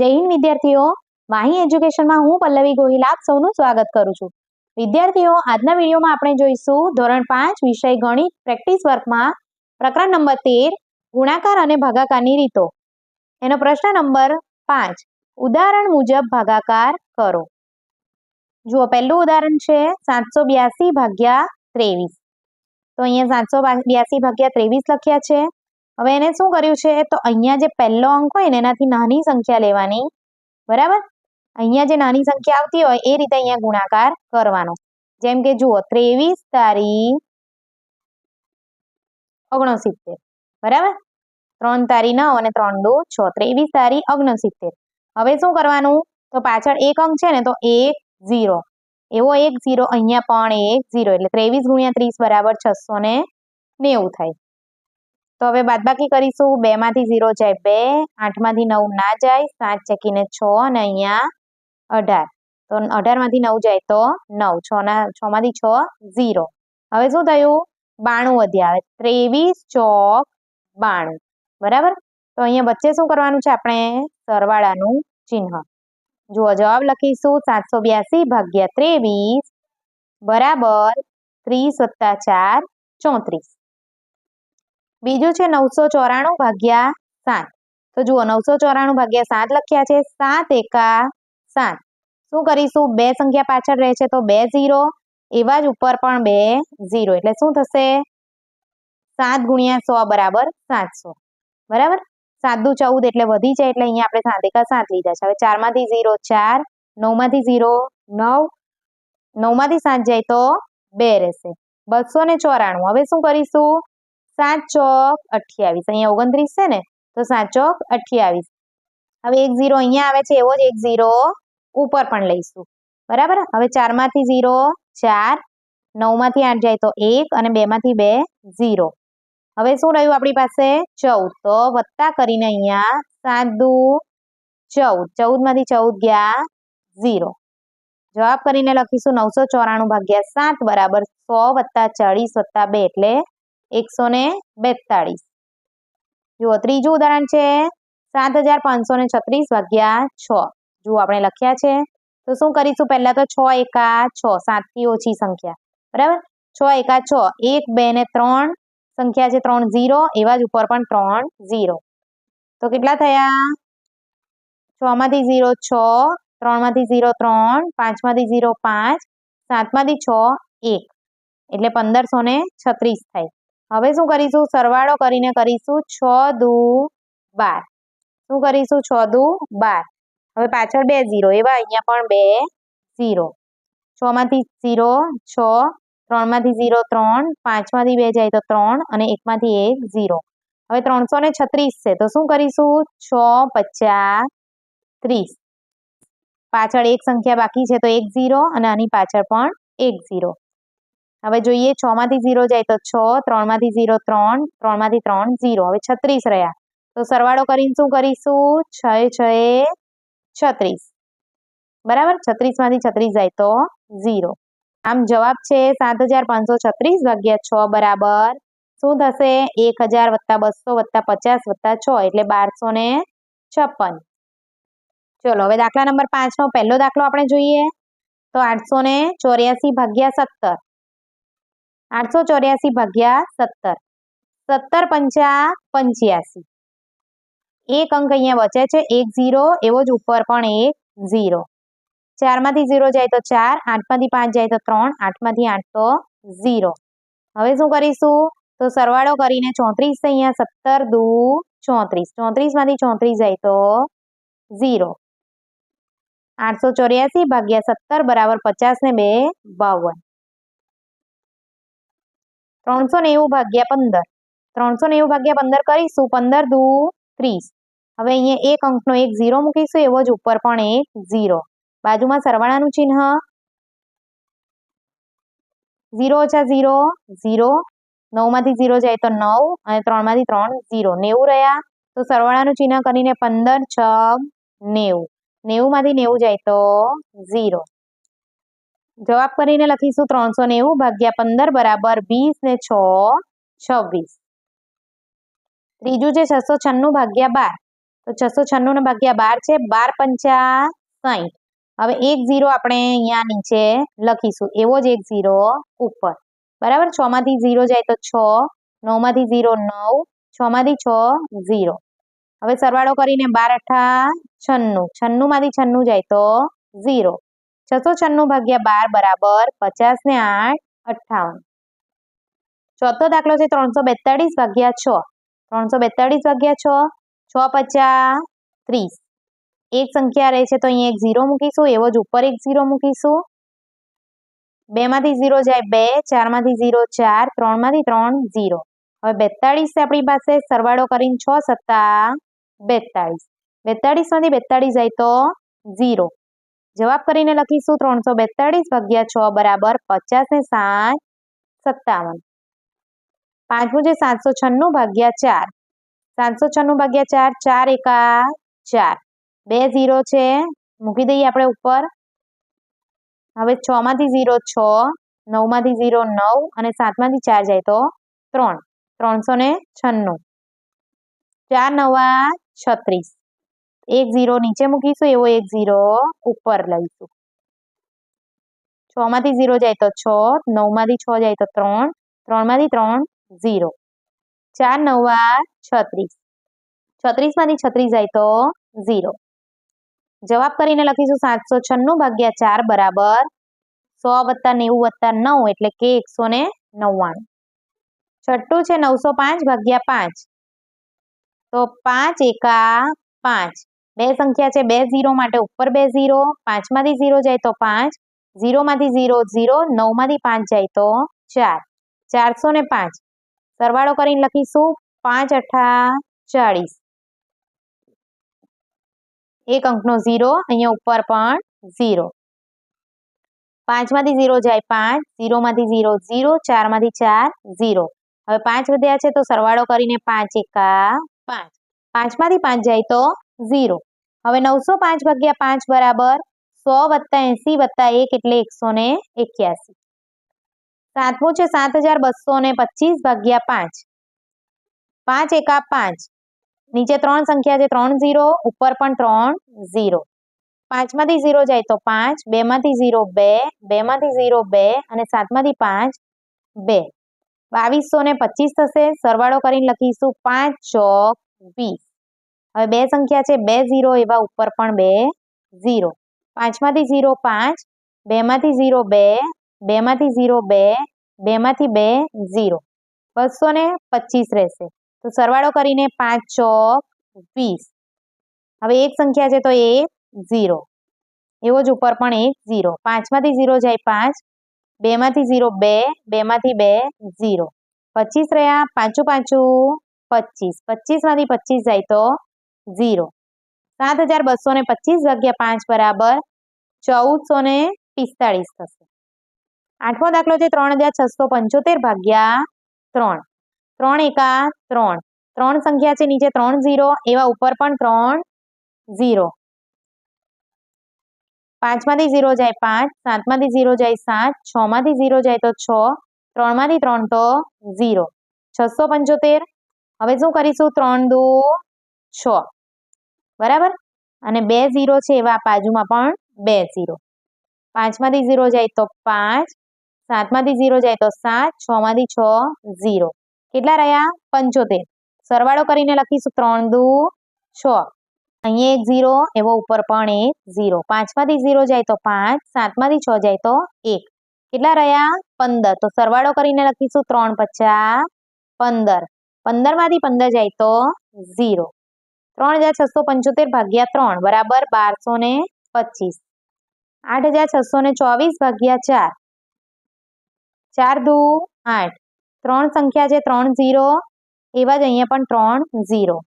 હિન્દ વિદ્યાર્થીઓ, વાહી એજ્યુકેશનમાં હું પલ્લવી ગોહિલ આપ સૌનું સ્વાગત કરું છું. વિદ્યાર્થીઓ, આજના વિડીયોમાં આપણે જોઈશું ધોરણ પાંચ વિષય ગણિત પ્રેક્ટિસ વર્કમાં પ્રકરણ નંબર તેર, ગુણાકાર અને ભાગાકારની રીતો. એનો પ્રશ્ન નંબર પાંચ, ઉદાહરણ મુજબ ભાગાકાર કરો. જુઓ, પહેલું ઉદાહરણ છે સાતસો બ્યાસી ભાગ્યા ત્રેવીસ. તો અહીંયા સાતસો બ્યાસી ભાગ્યા ત્રેવીસ લખ્યા છે. હવે એને શું કર્યું છે? તો અહીંયા જે પહેલો અંક હોય ને, એનાથી નાની સંખ્યા લેવાની. બરાબર? અહીંયા જે નાની સંખ્યા આવતી હોય, એ રીતે અહીંયા ગુણાકાર કરવાનો. જેમ કે, જુઓ, ત્રેવીસ તારી ઓગણસિત્તેર. બરાબર? ત્રણ તારી નવ અને ત્રણ દો છ. ત્રેવીસ તારી ઓગણસિત્તેર. હવે શું કરવાનું? તો પાછળ એક અંક છે ને, તો એક ઝીરો. એવો એક ઝીરો અહીંયા પણ એક ઝીરો. એટલે ત્રેવીસ ગુણ્યા ત્રીસ બરાબર છસો ને નેવું થાય. તો હવે બાદબાકી કરીશું. બે માંથી ઝીરો જાય બે, આઠમાંથી નવ ના જાય, સાત ચકીને છ અને અહીંયા અઢાર. તો અઢારમાંથી નવ જાય તો નવ. છ ના છ માંથી છ, ઝીરો. હવે શું થયું? બાણું વધ્યા. આવે ત્રેવીસ ચોક બાણું. બરાબર? તો અહીંયા વચ્ચે શું કરવાનું છે આપણે? સરવાળાનું ચિહ્ન. જુઓ, જવાબ લખીશું. સાતસો બ્યાસી ભાગ્યા ત્રેવીસ બરાબર ત્રીસ વત્તા ચાર ચોત્રીસ. બીજું છે નવસો ચોરાણું ભાગ્યા સાત. તો જુઓ, નવસો ચોરાણું ભાગ્યા સાત લખ્યા છે, સાત એકા સાત. શું કરીશું? બે સંખ્યા પાછળ રહે છે તો બે ઝીરો, એવા જ ઉપર પણ બે ઝીરો. એટલે શું થશે? સાત ગુણ્યા સો બરાબર સાતસો. બરાબર? સાત દુ ચૌદ એટલે વધી જાય એટલે અહીંયા આપણે સાત એકા સાત લીધા છે. હવે ચારમાંથી ઝીરો ચાર, નવમાંથી ઝીરો નવ, નવમાંથી સાત જાય તો બે રહેશે. બસો ને ચોરાણું. હવે શું કરીશું? સાત ચોક અઠ્યાવીસ. અહીંયા ઓગણત્રીસ છે ને? તો સાત ચોક અઠ્યાવીસ. હવે એક ઝીરો અહીંયા આવે છે, એવો જ એક ઝીરો ઉપર પણ લઈશું. બરાબર? હવે ચારમાંથી ઝીરો, ચાર, નવમાંથી આઠ જાય તો એક અને બેમાંથી બે, ઝીરો. હવે શું રહ્યું આપણી પાસે? ચૌદ. તો વત્તા કરીને અહીંયા સાત દુ ચૌદ. ચૌદમાંથી ચૌદ ગયા ઝીરો. જવાબ કરીને લખીશું નવસો ચોરાણું ભાગ્યા સાત બરાબર સો વત્તા ચાળીસ વત્તા બે એટલે એકસો ને બેતાળીસ. જુઓ, ત્રીજું ઉદાહરણ છે સાત હજાર પાંચસો ને છત્રીસ ભાગ્યા છ. જુઓ, આપણે લખ્યા છે. તો શું કરીશું? પહેલા તો છ એકા છ, સાતથી ઓછી સંખ્યા. બરાબર? છ એકા છ, એક, બે ને ત્રણ. સંખ્યા છે ત્રણ, ઝીરો. એવા જ ઉપર પણ ત્રણ, ઝીરો. તો કેટલા થયા? છ માંથી ઝીરો છ, ત્રણમાંથી ઝીરો ત્રણ, પાંચમાંથી ઝીરો પાંચ, સાતમાંથી છ, એક. એટલે પંદરસો ને છત્રીસ થાય. હવે શું કરીશું? સરવાળો કરીને કરીશું છ દુ બાર. શું કરીશું? છ દુ બાર. હવે પાછળ બે ઝીરો, એવા અહીંયા પણ બે ઝીરો. છ માંથી ઝીરો, છ, ત્રણમાંથી ઝીરો, ત્રણ, પાંચમાંથી બે જાય તો ત્રણ અને એકમાંથી એક ઝીરો. હવે ત્રણસો ને છત્રીસ છે, તો શું કરીશું? છ પચાસ ત્રીસ. પાછળ એક સંખ્યા બાકી છે તો એક ઝીરો અને આની પાછળ પણ એક ઝીરો. હવે જોઈએ છ માંથી ઝીરો જાય તો છ ત્રણમાંથી ઝીરો ત્રણ ત્રણમાંથી ત્રણ ઝીરો હવે છત્રીસ રહ્યા. તો સરવાળો કરીને શું કરીશું? છ છ છત્રીસ. બરાબર? છત્રીસમાંથી છત્રીસ જાય તો ઝીરો આમ જવાબ છે સાત હજાર પાંચસો છત્રીસ ભાગ્યા છ બરાબર. શું થશે? એક હજાર વત્તા બસો વત્તા પચાસ વત્તા છ, એટલે બારસો ને છપ્પન. ચલો, હવે દાખલા નંબર પાંચનો પહેલો દાખલો આપણે જોઈએ. તો આઠસો ને ચોર્યાસી ભાગ્યા સત્તર. આઠસો ચોર્યાસી ભાગ્યા સત્તર. સત્તર પંચા પંચ્યાસી. એક અંક અહીંયા બચે છે, એક ઝીરો, એવો જ ઉપર પણ એક ઝીરો. ચારમાંથી ઝીરો જાય તો ચાર, આઠમાંથી પાંચ જાય તો ત્રણ, આઠમાંથી આઠ તો ઝીરો. હવે શું કરીશું? તો સરવાળો કરીને ચોત્રીસ અહીંયા, સત્તર દુ ચોત્રીસ. ચોત્રીસમાંથી ચોત્રીસ જાય તો ઝીરો. આઠસો ચોર્યાસી ભાગ્યા સત્તર બરાબર પચાસ ને બે બાવન. ત્રણસો નેવું ભાગ્યા પંદર. ત્રણસો નેવું ભાગ્યા પંદર કરીશું, પંદર દુ ત્રીસ. હવે અહીંયા એક અંકનો એક ઝીરો મૂકીશું, એવો જ ઉપર પણ એક ઝીરો. બાજુમાં સરવાળાનું ચિહ્ન. ઝીરો ઓછા ઝીરો ઝીરો. નવમાંથી ઝીરો જાય તો નવ અને ત્રણમાંથી ત્રણ ઝીરો. નેવું રહ્યા? તો સરવાળાનું ચિહ્ન કરીને પંદર છ નેવું. નેવુંમાંથી નેવું જાય તો ઝીરો. જવાબ કરીને લખીશું ત્રણસો નેવું ભાગ્યા પંદર બરાબર વીસ ને છ, છવ્વીસ. ત્રીજું છે છસો છન્નું ભાગ્યા બાર. તો છસો છન્નું ને ભાગ્યા બાર છે બાર પંચા સાહીઠ હવે એક ઝીરો આપણે અહીંયા નીચે લખીશું. એવો જ એક ઝીરો ઉપર. બરાબર? છ માંથી ઝીરો જાય તો છ, નવમાંથી ઝીરો નવ, છ માંથી છ ઝીરો. હવે સરવાળો કરીને બાર અઠા છન્નું. છન્નું માંથી છન્નું જાય તો ઝીરો. છસો છન્નું ભાગ્યા બાર બરાબર પચાસ ને આઠ અઠ્ઠાવન. ચોથો દાખલો છે ત્રણસો બેતાળીસ ભાગ્યા છ. ત્રણસો બેતાળીસ ભાગ્યા છ છ પચાસ ત્રીસ. એક સંખ્યા રહે છે તો અહીંયા એક ઝીરો મૂકીશું, એવો જ ઉપર એક ઝીરો મૂકીશું. બે માંથી ઝીરો જાય બે ચારમાંથી ઝીરો ચાર ત્રણમાંથી ત્રણ ઝીરો. હવે બેતાળીસ આપણી પાસે, સરવાળો કરીને છ સત્તા બેતાળીસ. બેતાળીસમાંથી બેતાળીસ જાય તો ઝીરો. જવાબ કરીને લખીશું ત્રણસો બેતાળીસ ભાગ્યા છ બરાબર પચાસ ને સાત સત્તાવન. પાંચમું છે સાતસો છન્નું ભાગ્યા ચાર. સાતસો છન્નું ભાગ્યા ચાર ચાર એકા ચાર. બે ઝીરો છે, મૂકી દઈએ આપણે ઉપર. હવે છ માંથી ઝીરો છ, નવમાંથી ઝીરો નવ અને સાતમાંથી ચાર જાય તો ત્રણ. ત્રણસો ને છન્નું. ચાર નવા છત્રીસ. એક ઝીરો નીચે મૂકીશું, એવો એક ઝીરો ઉપર લઈશું. છ માંથી ઝીરો જાય તો છ, નવમાંથી છ જાય તો ત્રણ ત્રણમાંથી ત્રણ ઝીરો. ચાર, નવા છત્રીસ. છત્રીસમાંથી છત્રીસ જાય તો ઝીરો. જવાબ કરીને લખીશું, સાતસો છન્નું ભાગ્યા ચાર બરાબર સો વત્તા નેવું વત્તા નવ, એટલે કે એકસો ને નવ્વાણું. છઠ્ઠું છે નવસો પાંચ ભાગ્યા પાંચ. તો પાંચ એકા પાંચ. બે સંખ્યા છે, બે ઝીરો માટે ઉપર બે ઝીરો, પાંચમાંથી ઝીરો જાય તો પાંચ, ઝીરોમાંથી ઝીરો ઝીરો, નવમાંથી પાંચ જાય તો ચાર. ચારસો ને પાંચ. સરવાળો કરીને લખીશું પાંચ અઠા ચાળીસ. એક અંકનો ઝીરો, અહીંયા ઉપર પણ ઝીરો. પાંચમાંથી ઝીરો જાય પાંચ, ઝીરોમાંથી ઝીરો ઝીરો, ચારમાંથી ચાર ઝીરો. હવે પાંચ વધ્યા છે તો સરવાળો કરીને પાંચ એકા પાંચ. પાંચમાંથી પાંચ જાય તો ઝીરો. હવે નવસો પાંચ ભાગ્યા પાંચ બરાબર સો વત્તા એંસી વત્તા એક એટલે એકસો ને એક્યાસી. સાતમું છે સાત હજાર બસો ને પચીસ ભાગ્યા પાંચ. પાંચ એકા પાંચ. નીચે ત્રણ સંખ્યા છે ત્રણ ઝીરો, ઉપર પણ ત્રણ ઝીરો. પાંચમાંથી ઝીરો જાય તો પાંચ, બેમાંથી ઝીરો બે, બેમાંથી ઝીરો બે અને સાતમાંથી પાંચ બે. બાવીસો ને પચીસ થશે. સરવાળો કરીને લખીશું પાંચ ચોક વીસ. હવે બે સંખ્યા છે, બે ઝીરો એવા ઉપર પણ બે ઝીરો. પાંચમાંથી ઝીરો પાંચ, બેમાંથી ઝીરો બે, બેમાંથી ઝીરો બે, બેમાંથી બે ઝીરો. બસો ને પચીસ રહેશે. તો સરવાળો કરીને પાંચ ચોક વીસ. હવે એક સંખ્યા છે તો એક ઝીરો. એવો જ ઉપર પણ એક ઝીરો. પાંચમાંથી ઝીરો જાય પાંચ, બેમાંથી ઝીરો બે, બેમાંથી બે ઝીરો. પચીસ રહ્યા પાંચું પાંચું પચીસ. પચીસમાંથી પચીસ જાય તો ઝીરો. સાત હજાર બસો ને પચીસ જગ્યા પાંચ બરાબર ચૌદસો ને પિસ્તાળીસ થશે. આઠમો દાખલો છે ત્રણ હજાર છસો પંચોતેર ભાગ્યા ત્રણ. ત્રણ એકા ત્રણ. ત્રણ સંખ્યા છે નીચે ત્રણ ઝીરો, એવા ઉપર પણ ત્રણ ઝીરો. પાંચમાંથી ઝીરો જાય પાંચ, સાતમાંથી ઝીરો જાય સાત, છમાંથી ઝીરો જાય તો છ, ત્રણમાંથી ત્રણ તો ઝીરો. છસો પંચોતેર. હવે શું કરીશું? ત્રણ દુ છ. બરાબર? અને બે ઝીરો છે એવા બાજુમાં પણ બે ઝીરો. પાંચમાંથી ઝીરો જાય તો પાંચ, સાતમાંથી ઝીરો જાય તો સાત, છમાંથી છ, ઝીરો. કેટલા રહ્યા? પંચોતેર. સરવાળો કરીને લખીશું. ત્રણ, દુ, છ. અહીંયા એક ઝીરો, એવો ઉપર પણ એક ઝીરો. પાંચમાંથી ઝીરો જાય તો પાંચ, સાતમાંથી છ જાય તો એક. કેટલા રહ્યા? પંદર. તો સરવાળો કરીને લખીશું. ત્રણ પચાસ પંદર. પંદરમાંથી પંદર જાય તો ઝીરો. ત્રણ હજાર છસો પંચોતેર ભાગ્યા ત્રણ, બરાબર બારસો ને પચીસ. આઠ હજાર છસો ને ચોવીસ ભાગ્યા ચાર. ચાર દુ આઠ. ત્રણ સંખ્યા છે ત્રણ ઝીરો, એવા જ અહીંયા પણ ત્રણ ઝીરો.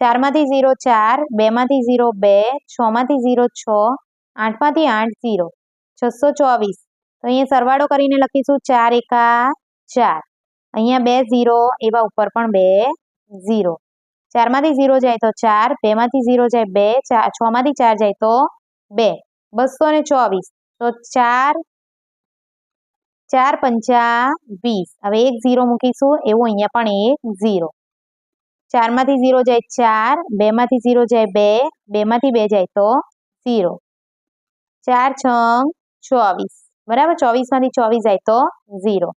ચારમાંથી ઝીરો ચાર, બેમાંથી ઝીરો બે, છમાંથી ઝીરો છ, આઠમાંથી આઠ ઝીરો. છસો ચોવીસ. તો અહીંયા સરવાળો કરીને લખીશું ચાર એકા ચાર. અહીંયા બે ઝીરો, એવા ઉપર પણ બે ઝીરો. ચારમાંથી ઝીરો જાય તો ચાર, બેમાંથી ઝીરો જાય બે છમાંથી ચાર જાય તો બે. બસો ને ચોવીસ. તો ચાર ચાર પંચા વીસ. હવે એક ઝીરો મૂકીશું, એવું અહીંયા પણ એક ઝીરો. ચારમાંથી ઝીરો જાય ચાર, બેમાંથી ઝીરો જાય બે, બેમાંથી બે જાય તો ઝીરો. ચાર છ ચોવીસ. બરાબર? ચોવીસમાંથી ચોવીસ જાય તો ઝીરો.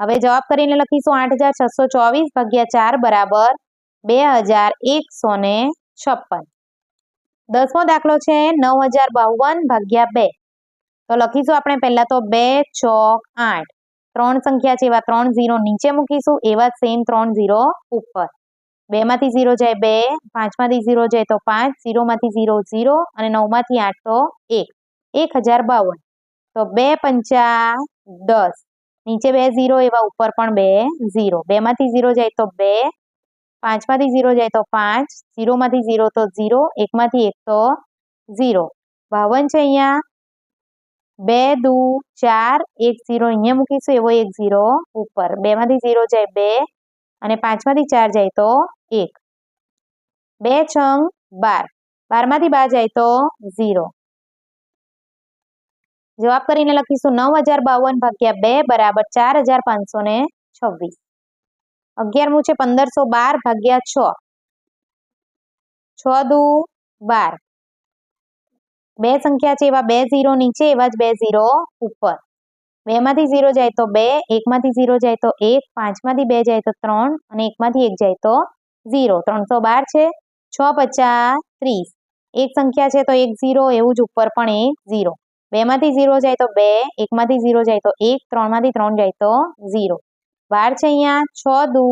હવે જવાબ કરીને લખીશું આઠ હજાર છસો ચોવીસ ભાગ્યા ચાર બરાબર બે હજાર એકસો ને છપ્પન. દસમો દાખલો છે નવ હજાર બાવન ભાગ્યા બે. તો લખીશું આપણે પહેલા તો બે, ચોક, આઠ. ત્રણ સંખ્યા છે એવા ત્રણ ઝીરો નીચે મૂકીશું, એવા સેમ ત્રણ ઝીરો ઉપર. બેમાંથી ઝીરો જાય બે, પાંચમાંથી ઝીરો જાય તો પાંચ, ઝીરોમાંથી ઝીરો ઝીરો અને નવમાંથી આઠ તો એક. એક હજાર બાવન. તો બે પંચા દસ. નીચે બે ઝીરો, એવા ઉપર પણ બે ઝીરો. બેમાંથી ઝીરો જાય તો બે પાંચમાંથી ઝીરો જાય તો પાંચ, ઝીરોમાંથી ઝીરો તો ઝીરો, એકમાંથી એક તો ઝીરો. બાવન છે અહીંયા. બે, દુ, ચાર, એક, ઝીરો. અહીંયા મૂકીશું એવો એક ઝીરો ઉપર. બેમાંથી ઝીરો જાય બે અને પાંચમાંથી ચાર જાય તો એક. બે છંગ બાર. બારમાંથી બાર જાય તો ઝીરો. જવાબ કરીને લખીશું નવ હજાર બાવન ભાગ્યા બે બરાબર ચાર હજાર પાંચસો ને છવ્વીસ. અગિયારમું છે, પંદરસો બાર ભાગ્યા છ. છ દુ બાર. બે સંખ્યા છે, એવા બે ઝીરો નીચે, એવા જ બે ઝીરો ઉપર. બેમાંથી ઝીરો જાય તો બે, એકમાંથી ઝીરો જાય તો એક, પાંચમાંથી બે જાય તો ત્રણ, અને એકમાંથી એક જાય તો ઝીરો. ત્રણસો બાર છે, છ પચાસ ત્રીસ. એક સંખ્યા છે તો એક ઝીરો, એવું જ ઉપર પણ એક ઝીરો. બેમાંથી ઝીરો જાય તો બે, એકમાંથી ઝીરો જાય તો એક, ત્રણમાંથી ત્રણ જાય તો ઝીરો. બાર છે અહીંયા? છ, દુ,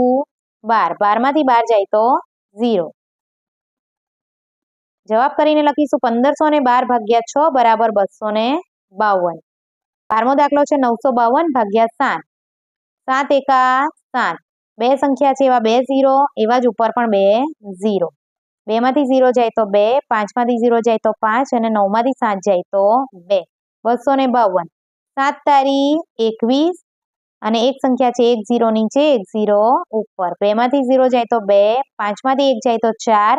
બાર. બારમાંથી બાર જાય તો ઝીરો. જવાબ કરીને લખીશું. પંદરસો ને બાર ભાગ્યા છ બરાબર બસો ને બાવન. બારમો દાખલો છે નવસો બાવન ભાગ્યા સાત. સાત એકા સાત. બે સંખ્યા છે એવા બે ઝીરો, એવા જ ઉપર પણ બે ઝીરો. બેમાંથી ઝીરો જાય તો બે, પાંચમાંથી ઝીરો જાય તો પાંચ અને નવમાંથી સાત જાય તો બે. બસો ને બાવન. સાત તારી એકવીસ અને એક સંખ્યા છે એક ઝીરો નીચે એક ઝીરો ઉપર. બેમાંથી ઝીરો જાય તો બે, પાંચમાંથી એક જાય તો ચાર,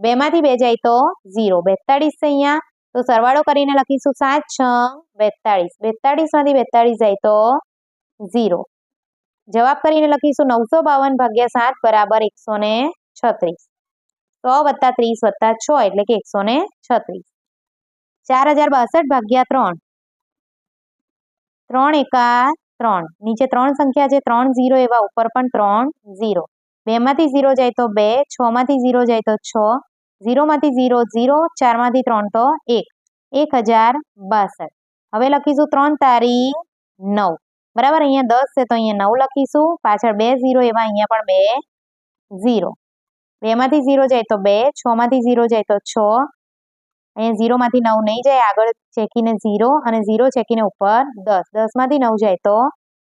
બેમાંથી બે જાય તો ઝીરો. બેતાળીસ છે અહીંયા. તો સરવાળો કરીને લખીશું સાત, છ, બેતાળીસ. બેતાળીસમાંથી બેતાળીસ જાય તો ઝીરો. જવાબ કરીને લખીશું નવસો બાવન ભાગ્યા સાત બરાબર એકસો ને છત્રીસ. સો વત્તા ત્રીસ વત્તા છ એટલે કે એકસો ને છત્રીસ. ચાર હજાર બાસઠ ભાગ્યા ત્રણ. ત્રણ એકા ત્રણ. નીચે ત્રણ સંખ્યા છે, ત્રણ ઝીરો એવા ઉપર પણ ત્રણ ઝીરો. બેમાંથી ઝીરો જાય તો બે, છમાંથી ઝીરો જાય તો છ, ઝીરોમાંથી ઝીરો ઝીરો, ચારમાંથી ત્રણ તો એક. એક હજાર બાસઠ. હવે લખીશું ત્રણ તારી નવ. બરાબર? અહીંયા દસ છે તો અહીંયા નવ લખીશું. પાછળ બે ઝીરો એવા અહીંયા પણ બે ઝીરો. બેમાંથી ઝીરો જાય તો બે, છમાંથી ઝીરો જાય તો છ અહીંયા ઝીરોમાંથી નવ નહીં જાય, આગળ ચેકીને ઝીરો અને ઝીરો ચેકીને ઉપર દસ. દસમાંથી નવ જાય તો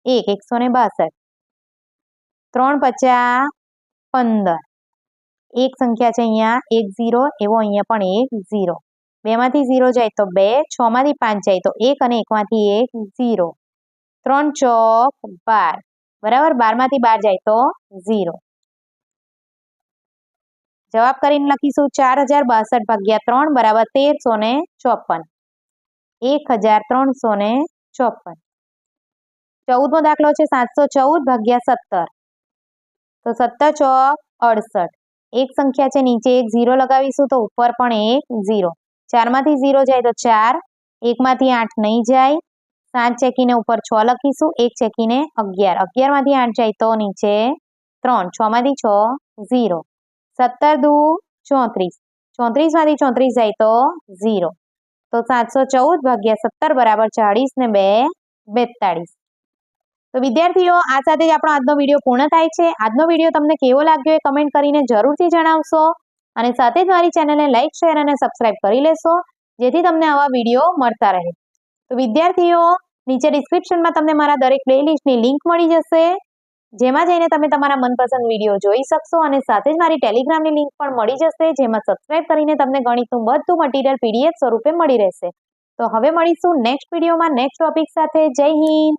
એક, એકસો ને બાસઠ. ત્રણ પચાસ પંદર. એક સંખ્યા છે અહીંયા એક ઝીરો, એવો અહીંયા પણ એક ઝીરો. બેમાંથી ઝીરો જાય તો બે, છમાંથી પાંચ જાય તો એક અને એકમાંથી એક ઝીરો. ત્રણ ચોક બાર. બરાબર? બારમાંથી બાર જાય તો ઝીરો. જવાબ કરીને લખીશું ચાર હજાર બાસઠ ભાગ્યા ત્રણ બરાબર તેરસો ને ચોપન. એક હજાર ત્રણસો ને ચોપન. ચૌદમો દાખલો છે સાતસો ચૌદ ભાગ્યા સત્તર. તો સત્તર છ અડસઠ. એક સંખ્યા છે નીચે એક ઝીરો લગાવીશું તો ઉપર પણ એક ઝીરો. ચારમાંથી ઝીરો જાય તો ચાર. એકમાંથી આઠ નહીં જાય. સાત ચેકીને ઉપર છ લખીશું. એક ચેકીને અગિયાર. અગિયારમાંથી આઠ જાય તો નીચે ત્રણ. છમાંથી છ ઝીરો. સત્તર દુ ચોત્રીસ ચોત્રીસમાંથી ચોત્રીસ જાય તો ઝીરો તો સાતસો ચૌદ ભાગ્યા સત્તર બરાબર ચાળીસ ને બે બેતાળીસ તો વિદ્યાર્થીઓ આ સાથે જ આપણો આજનો વીડિયો પૂર્ણ થાય છે. આજનો વીડિયો તમને કેવો લાગ્યો એ કમેન્ટ કરીને જરૂરથી જણાવશો. અને સાથે જ મારી ચેનલને લાઇક શેર અને સબસ્ક્રાઇબ કરી લેશો, જેથી તમને આવા વીડિયો મળતા રહે. તો વિદ્યાર્થીઓ, નીચે ડિસ્ક્રિપ્શનમાં તમને મારા દરેક પ્લેલિસ્ટની લિંક મળી જશે. જેમાં જઈને તમે તમારા મનપસંદ વીડિયો જોઈ શકશો અને સાથે જ મારી ટેલિગ્રામની લિંક પણ મળી જશે, જેમાં સબસ્ક્રાઇબ કરીને તમને ગણિતનું બધું મટીરિયલ પીડીએફ સ્વરૂપે મળી રહેશે. તો હવે મળીશું નેક્સ્ટ વિડીયોમાં નેક્સ્ટ ટોપિક સાથે. જય હિન્દ!